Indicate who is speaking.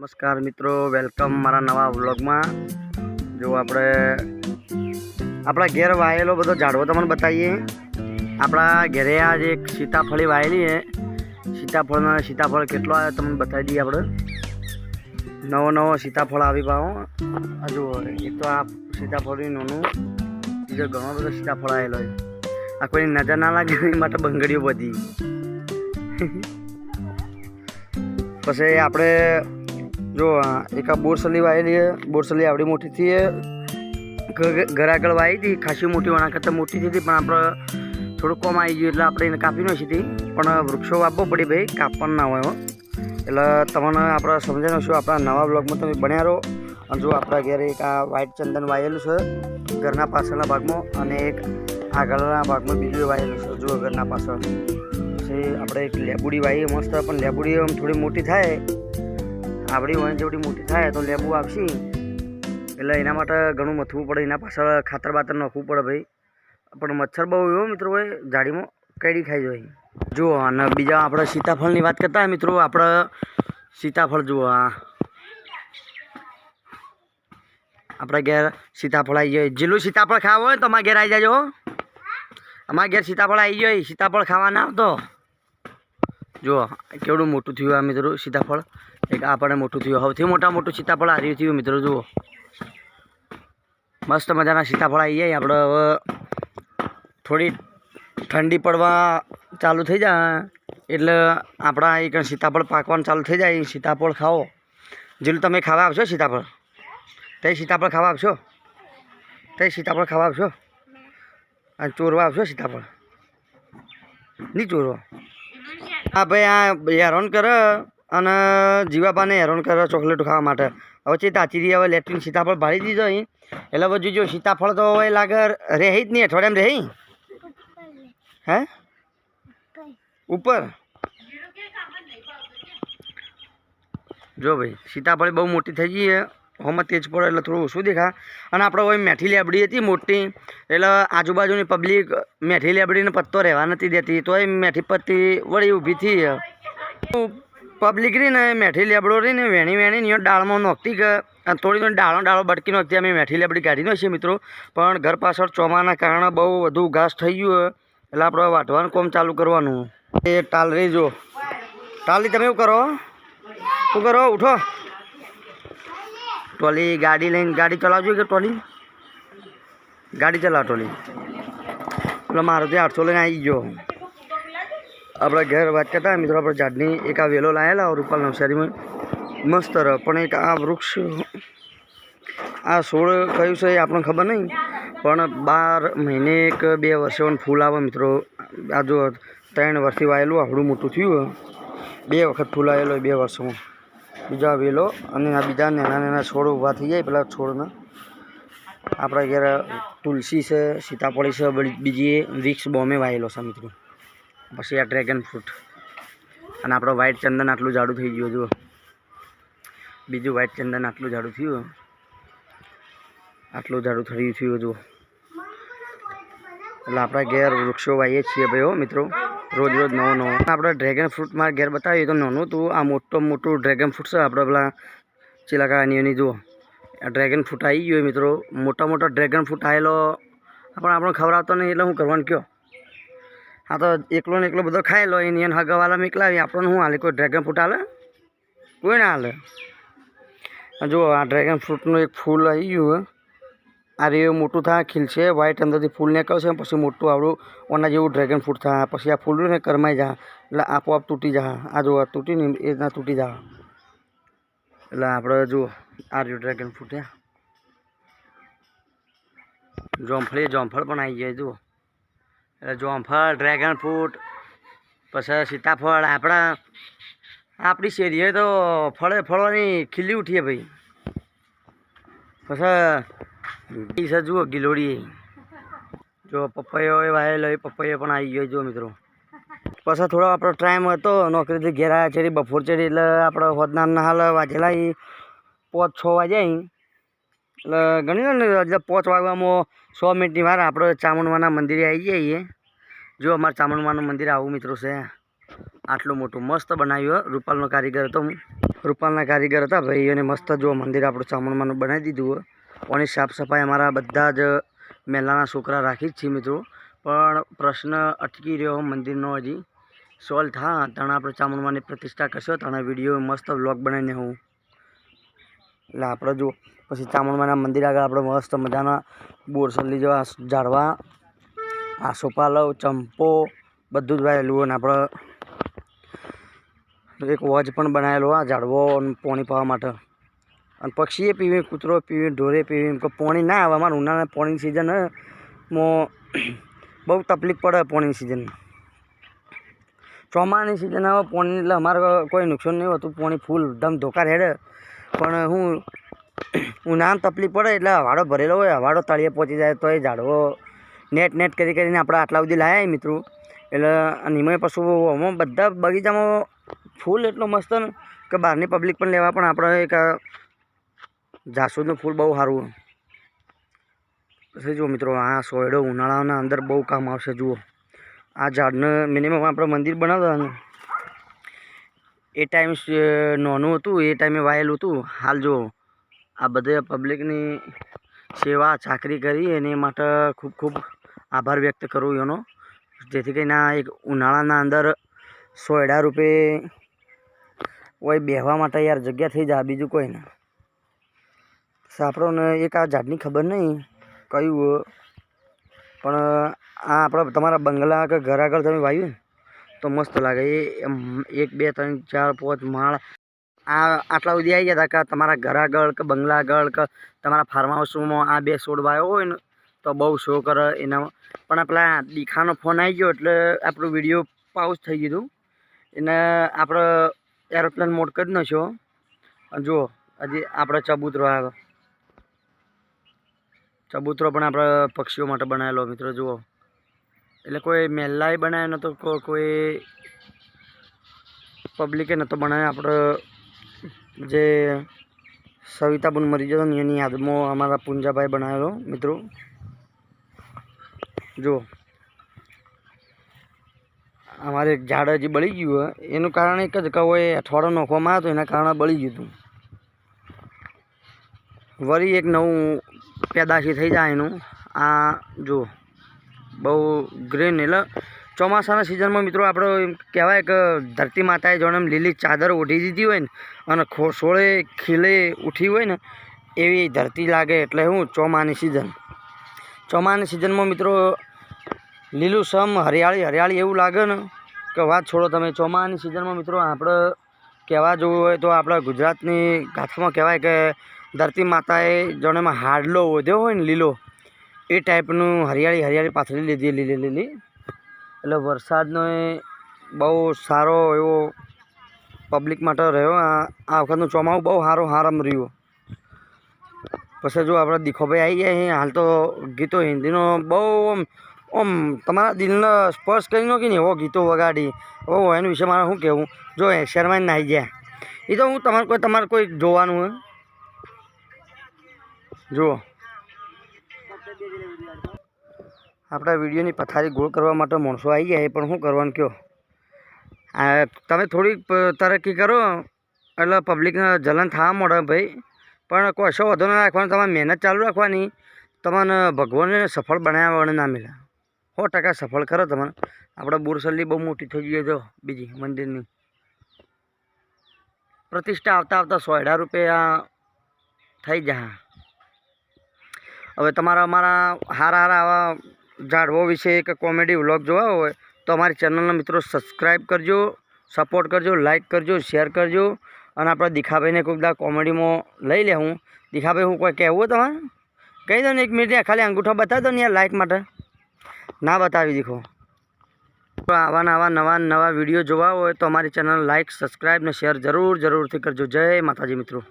Speaker 1: નમસ્કાર મિત્રો વેલકમ મારા નવા વ્લોગમાં જો આપણે આપણા ઘેર વાયેલો બધો ઝાડવો તમને બતાવીએ. આપણા ઘેરે આ જે એક સીતાફળી વાયેલી છે. સીતાફળના સીતાફળ કેટલો આવ્યો તમને બતાવી દઈએ આપણે. નવો નવો સીતાફળ આવી પાવો હજુ એક તો આ સીતાફળની નોનું, બીજો ઘણો બધો સીતાફળ આવેલો છે. આ કોઈ નજર ના લાગે એ માટે બંગડીઓ બધી. પછી આપણે જો એક આ બોરસલી વાયેલી છે. બોરસલી આવડી મોટી થઈ ઘર આગળ વાવી હતી. ખાસી મોટી વણા કરતાં મોટી હતી, પણ આપણે થોડુંક કોમ આવી ગયું એટલે આપણે એને કાપી નથી હતી. પણ વૃક્ષો વાપવો પડે ભાઈ, કાપવાનું ના હોય એટલે તમને આપણે સમજાવી શું આપણા નવા બ્લોગમાં તમે બન્યા રહો. અને જો આપણા ઘેર એક આ વ્હાઇટ ચંદન વાયેલું છે, ઘરના પાછળના ભાગમાં, અને એક આગળના ભાગમાં બીજું વાયેલું છે, જો ઘરના પાછળ. પછી આપણે એક લેબુડી વાવીએ મસ્ત, પણ લેબુડી આમ થોડી મોટી થાય. આપણી હોય જેવડી મોટી થાય તો લેબુ આવશે એટલે એના માટે ઘણું મથવું પડે, એના પાછળ ખાતર બાતર નાખવું પડે ભાઈ. પણ મચ્છર બહુ એવો મિત્રો હોય, જાડીમાં કેડી ખાઈ જાય. જુઓ, અને બીજા આપણે સીતાફળની વાત કરતા મિત્રો, આપણે સીતાફળ જુઓ, આ. આપણે ઘેર સીતાફળ આવી જાય. જેટલું સીતાફળ ખાવા હોય તો અમારા ઘેર આવી જાજો. અમારા ઘેર સીતાફળ આવી જાય. સીતાફળ ખાવા ના આવતો. જુઓ, કેવડું મોટું થયું આ મિત્રો સીતાફળ. એક આપણે મોટું થયું. સૌથી મોટા મોટું સીતાફળ હાર્યું થયું મિત્રો, જુઓ. મસ્ત મજાના સીતાફળ આવી જાય. આપણે હવે થોડી ઠંડી પડવા ચાલુ થઈ જાય. એટલે આપણા એક સીતાફળ પાકવાનું ચાલુ થઈ જાય. સીતાફળ ખાઓ. જેટલું તમે ખાવા આવશો સીતાફળ? તે સીતાફળ ખાવા આવશો? તે સીતાફળ ખાવા આવશો? અને ચોરવા આવશો સીતાફળ? નહીં ચોરવા? હા, ભાઈ, આ હેરાન કરે અને જીવાબાને હેરાન કરે ચોકલેટ ખાવા માટે. હવે છે, તાચીરી હવે લેટ્રિન સીતાફળ ભાળી દીધો અહીં. એટલે બધું જો સીતાફળ તો હવે લાગે રહે જ નહીં, અઠવાડિયામાં રહી? હે? ઉપર? જો ભાઈ, સીતાફળ બહુ મોટી થઈ ગઈ છે. હોમાં તેજ પડે એટલે થોડું ઓછું દેખા અને આપણે હવે મેઠી લેબડી હતી મોટી, એટલે આજુબાજુની પબ્લિક મેઠી લેબડીને પત્તો રહેવા નથી દેતી. તો એ મેઠી પત્તી વળી ઊભી થઈ. પબ્લિક રહી ને મેઠી લેબડો રહી ને વેણી વેણી ડાળમાં નોખતી કે થોડી થોડી ડાળો ડાળો બટકી નોખતી. અમે મેઠી લેબડી કાઢી છે મિત્રો. પણ ઘર પાછળ ચોમાના કારણે બહુ વધુ ઘાસ થઈ ગયું એટલે આપણે વાટવાનું કોમ ચાલુ કરવાનું. એ ટાલરી જો. ટાલરી તમે એવું કરો. શું કરો? ઉઠો. ટોલી ગાડી લઈને ગાડી ચલાવજો કે ટોલી ગાડી ચલાવ ટોલી એટલે મારો ત્યાં આઠસો લઈને આવી ગયો. આપણા ઘેર વાત કરતા મિત્રો, આપણે ઝાડની એક આ વેલો લાયેલા રૂપાલ નવસારીમાં. મસ્ત રહ, પણ એક આ વૃક્ષ, આ છોડ કયું છે એ આપણને ખબર નહીં. પણ બાર મહિને એક બે વર્ષે પણ ફૂલ આવે મિત્રો. આ જો ત્રણ વર્ષથી વાયેલું આવડું મોટું થયું બે વખત ફૂલ આવેલો બે વર્ષમાં. બીજા વેલો અને આ બીજા નાના નાના છોડ ઊભા થઈ જાય પેલા છોડના. આપણા ઘેર તુલસી છે, સીતાફળી છે બીજી વિક્સ બોમ્બે વાયેલો છે મિત્રો. પછી આ ડ્રેગન ફ્રૂટ. અને આપણો વ્હાઇટ ચંદન આટલું જાડું થઈ ગયું, જુઓ. બીજું વ્હાઇટ ચંદન આટલું જાડું થયું. આટલું જાડું થયું થયું, જુઓ. એટલે આપણા ઘેર વૃક્ષો વાવીએ છીએ ભાઈઓ મિત્રો. રોજ રોજ નવો નવો આપણે ડ્રેગન ફ્રૂટ મારા ઘેર બતાવીએ તો નાનું હતું. આ મોટું મોટું ડ્રેગન ફ્રૂટ છે. આપણે પેલા ચિલાકાની એની જુઓ. ડ્રેગન ફ્રૂટ આવી ગયો મિત્રો. મોટા મોટા ડ્રેગન ફ્રૂટ આવેલો પણ આપણો ખવડાવતો નહીં એટલે હું કરવાનું કયો? હા તો એકલો ને એકલો બધો લો એની એને હગવાલા મોકલાવી આપણને શું હાલે? કોઈ ડ્રેગન ફ્રૂટ હાલે? કોઈ ના હાલે જુઓ, આ ડ્રેગન ફ્રૂટનું એક ફૂલ આવી ગયું. આ રે મોટું થાય ખીલશે વ્હાઈટ અંદરથી ફૂલ નીકળશે પછી મોટું આવડું ઓના જેવું ડ્રેગન ફ્રૂટ થાય પછી આ ફૂલ ને કરમાઈ જાય એટલે આપોઆપ તૂટી જા. આ જો તૂટી ને એ રીતના તૂટી જા. એટલે આપણે જુઓ આ રહ્યું ડ્રેગન ફ્રૂટ હે. જોમફળી, જોમફળ પણ આવી જાય જુઓ. એટલે જોમફળ ડ્રેગન ફ્રૂટ પછી સીતાફળ આપણા આપણી શેરીએ તો ફળે ફળોની ખીલી ઉઠીએ ભાઈ. પછી છે, જુઓ, ગિલોડી. જો પપૈયો એ વાયેલો એ પપૈયો પણ આવી ગયો જો મિત્રો. પછી થોડો આપણો ટાઈમ હતો, નોકરીથી ઘેર આવ્યા બપોર ચડી એટલે આપણે હોદનારના હાલ વાજેલા એ પાંચ છ વાગ્યા એટલે લો ને, એટલે પાંચ વાગવામાં સો મિનિટની વાર આપણે ચામુંડમાના મંદિરે આવી જઈએ જો, અમારે ચામુંડમાનું મંદિર આવું મિત્રો છે. આટલું મોટું મસ્ત બનાવ્યું. રૂપાલનો કારીગર હતો રૂપાલના કારીગર હતા ભાઈ અને મસ્ત જો મંદિર આપણું ચામુંડમાનું બનાવી દીધું અને સાફ સફાઈ અમારા બધા જ મહેલાના છોકરા રાખી જ છીએ મિત્રો. પણ પ્રશ્ન અટકી રહ્યો મંદિરનો હજી. સોલ્વ થા? તણા આપણે ચામુંડમાની પ્રતિષ્ઠા કરશો? તણા વીડિયો મસ્ત વ્લોગ બનાવીને હું. એટલે આપણે જો પછી ચામુંડમાના મંદિર આગળ આપણે મસ્ત મજાના બોરસલી જેવા ઝાડવા, આસોપાલવ, ચંપો, બધું જ વાયેલું અને આપણે. એક વોચ પણ બનાવેલો આ ઝાડવો પાણી પાવા માટે. અને પક્ષીએ પીવી, કૂતરો પીવી, ઢોરે પીવી, એમ કે પાણી ના આવે. અમારે ઉનાળા પાણીની સિઝનમાં બહુ તકલીફ પડે પાણીની સિઝન ચોમાની સિઝન આવે પાણી, એટલે અમારે કોઈ નુકસાન નહીં હોતું. પાણી ફૂલ દમ ધોકા હેડે પણ હું ઉનાળામાં તકલીફ પડે એટલે હવાડો ભરેલો હોય. હવાડો તળિયે પહોંચી જાય તો એ ઝાડવો નેટ નેટ કરી કરીને આપણે આટલા સુધી લાયા મિત્રો. એટલે નિમય પશુ આમાં બધા બગીચામાં ફૂલ એટલો મસ્ત ને કે બહારની પબ્લિક પણ લેવા પણ આપણે એક જાસૂદનું ફૂલ બહુ સારું પછી જુઓ મિત્રો, આ સોયડો ઉનાળાના અંદર બહુ કામ આવશે, જુઓ. આ ઝાડને મિનિમમ આપણે મંદિર બનાવતા ને એ ટાઈમ નોનું હતું, એ ટાઈમે વાયેલું હતું. હાલ જુઓ, આ બધે પબ્લિકની સેવા, ચાકરી કરી, એની માટે ખૂબ ખૂબ આભાર વ્યક્ત કરું એનો. જેથી કરીને આ એક ઉનાળાના અંદર સોયડા રૂપે હોય બેહવા માટે યાર જગ્યા થઈ જાય બીજું કોઈ ના સાપડોને એક આ ઝાડની ખબર નહીં કયું. પણ, આ આપણા તમારા બંગલા કે ઘર આગળ તમે વાવ્યું ને, તો મસ્ત લાગે. એ એક, બે, ત્રણ, ચાર, પાંચ માળ. આ, આટલા સુધી આવી ગયા હતા કે તમારા ઘર આગળ કે બંગલા આગળ કે તમારા ફાર્મ હાઉસમાં આ બે છોડ વાવ્યો હોય ને, તો બહુ શો કરે એના. પણ આપણા દીખાનો ફોન આવી ગયો એટલે આપણું વીડિયો પાઉસ થઈ ગયું એને આપણે એરોપ્લેન મોડ કરી નાખ્યો. જુઓ, હજી આપણે ચબૂતરો આવ્યો ચબૂતરો પણ આપણા પક્ષીઓ માટે બનાવેલો, મિત્રો, જુઓ. એટલે કોઈ મહેલાએ બનાવ્યો નહોતો કોઈ પબ્લિકે નહોતો બનાવ્યો. આપણે જે સવિતાબુન મરી જતો એની યાદમાં અમારા પુંજાભાઈ બનાવેલો, મિત્રો. જુઓ. અમારે ઝાડ હજી બળી ગયું હોય. એનું કારણ એક જ કે એ અઠવાડિયો નોખવામાં આવ્યો એના કારણે બળી ગયું હતું. વળી એક નવું પેદાશી થઈ જાય એનું. આ જો, બહુ ગ્રીન એટલે ચોમાસાના સિઝનમાં મિત્રો આપણે એમ કહેવાય કે ધરતી માતાએ જોણે એમ લીલી ચાદર ઓઢી દીધી હોય ને, અને ખોસોળે ખીલે ઉઠી હોય ને, એવી ધરતી લાગે એટલે શું, ચોમાની સિઝન ચોમાની સિઝનમાં મિત્રો લીલું સમ, હરિયાળી હરિયાળી એવું લાગે ને, કે વાત છોડો તમે, ચોમાની સિઝનમાં મિત્રો આપણે કહેવા જવું હોય તો આપણા ગુજરાતની ગાથામાં કહેવાય કે ધરતી માતાએ જણેમાં હાડલો વધ્યો હોય ને લીલો, એ ટાઈપનું હરિયાળી હરિયાળી પાથરી લીધી, લીલી લીલી. એટલે વરસાદનો એ બહુ સારો એવો પબ્લિક માટે રહ્યો. આ આ વખતનું ચોમાસું બહુ સારું હારમ રહ્યું. પછી જો આપણે દીખોભાઈ આવી ગયા અહીં હાલ તો ગીતો હિન્દીનો બહુ આમ આમ તમારા દિલને સ્પર્શ કરી કે ને એવો ગીતો વગાડી. ઓ એના વિશે મારે શું કહેવું? જો એ શર્માઈને નાહી ગયા. એ તો હું તમારે કોઈ તમારે કોઈ જોવાનું હોય? જુઓ. આપણા વિડીયોની પથારી ગોળ કરવા માટે માણસો આવી ગયા એ પણ શું કરવાનું કહો? તમે થોડીક તરક્કી કરો, એટલે પબ્લિકને જલન થવા મળે ભાઈ. પણ કશો વધુ ના રાખવાનો, તમારે મહેનત ચાલુ રાખવાની. તમને ભગવાનને સફળ બનાવ્યા વગર ના મળે. સો ટકા સફળ કરો તમને આપણે બોરસલી બહુ મોટી થઈ ગઈ જો, બીજી મંદિરની. પ્રતિષ્ઠા આવતા આવતા સોયડા રૂપિયા થઈ જાય હવે તમારા અમારા હારા હારા આવા ઝાડવો વિશે એક કોમેડી વ્લોગ જોવા હોય તો અમારી ચેનલના મિત્રો સબસ્ક્રાઈબ કરજો, સપોર્ટ કરજો, લાઇક કરજો, શેર કરજો. અને આપણા દીખાભાઈને કોઈ બધા કોમેડીમાં લઈ લે હું. દીખાભાઈ, હું કોઈ કહેવું તમારે? કહી દો ને એક મિનિટ, ખાલી અંગૂઠો બતાવી દો ને યાર લાઇક માટે. ના બતાવી દીખો. આવા નવા નવા નવા વીડિયો જોવા હોય તો અમારી ચેનલ લાઇક સબસ્ક્રાઈબ ને શેર જરૂર, જરૂરથી કરજો. જય માતાજી મિત્રો.